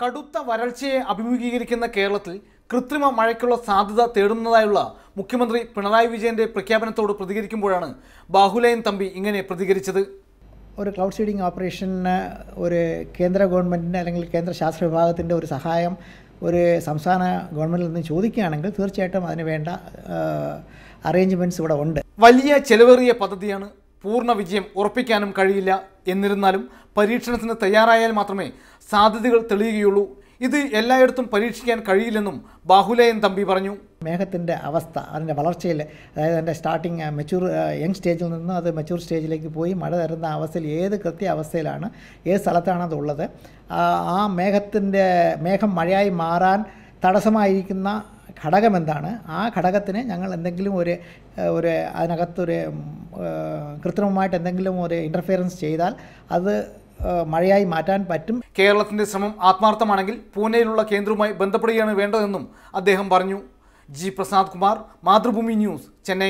കടുത്ത വരൾച്ചയെ അഭിമുഖീകരിക്കുന്ന കേരളത്തിൽ കൃത്രിമ മഴയ്ക്കുള്ള സാധ്യത തേടുന്നതായുള്ള മുഖ്യമന്ത്രി പിണറായി വിജയന്റെ പ്രഖ്യാപനത്തോട് പ്രതികരിക്കുമ്പോഴാണ് ബാഹുലയൻ തമ്പി ഇങ്ങനെ പ്രതികരിച്ചത്. ഒരു ക്ലൗഡ് സീഡിംഗ് ഓപ്പറേഷന് ഒരു കേന്ദ്ര ഗവൺമെന്റിന്റെ അല്ലെങ്കിൽ കേന്ദ്ര ശാസ്ത്ര വിഭാഗത്തിന്റെ ഒരു സഹായം ഒരു സംസ്ഥാന ഗവൺമെന്റിൽ നിന്ന് ചോദിക്കുകയാണെങ്കിൽ തീർച്ചയായിട്ടും അതിന് വേണ്ട അറേഞ്ച്മെന്റ്സ് ഇവിടെ ഉണ്ട്. വലിയ ചെലവേറിയ പദ്ധതിയാണ് പൂർണ വിജയം ഉറപ്പിക്കാനും കഴിയില്ല. എന്നിരുന്നാലും പരീക്ഷണത്തിന് തയ്യാറായാൽ മാത്രമേ സാധ്യതകൾ തെളിയുകയുള്ളൂ. ഇത് എല്ലായിടത്തും പരീക്ഷിക്കാൻ കഴിയില്ലെന്നും ബാഹുലയൻ തമ്പി പറഞ്ഞു. മേഘത്തിന്റെ അവസ്ഥ അതിന്റെ വളർച്ചയിൽ അതായത് അതിന്റെ സ്റ്റാർട്ടിങ് മെച്യൂർ യങ് സ്റ്റേജിൽ നിന്ന് അത് മെച്യൂർ സ്റ്റേജിലേക്ക് പോയി മഴ തരുന്ന അവസ്ഥയിൽ ഏത് കൃത്യ അവസ്ഥയിലാണ് ഏത് സ്ഥലത്താണ് ഉള്ളത് ആ- മേഘത്തിന്റെ മേഘം മഴയായി മാറാൻ തടസ്സമായിരിക്കുന്ന ഘടകം എന്താണ് ആ ഘടകത്തിന് ഞങ്ങൾ എന്തെങ്കിലും ഒരു ഒരു അതിനകത്തൊരു കൃത്രിമമായിട്ട് എന്തെങ്കിലും ഒരു ഇന്റർഫിയറൻസ് ചെയ്താൽ അത് മഴയായി മാറ്റാൻ പറ്റും. കേരളത്തിന്റെ ശ്രമം ആത്മാർത്ഥമാണെങ്കിൽ പൂനെയിലുള്ള കേന്ദ്രവുമായി ബന്ധപ്പെടുകയാണ് വേണ്ടതെന്നും അദ്ദേഹം പറഞ്ഞു. G Prasad Kumar Mathrubhumi news Chennai.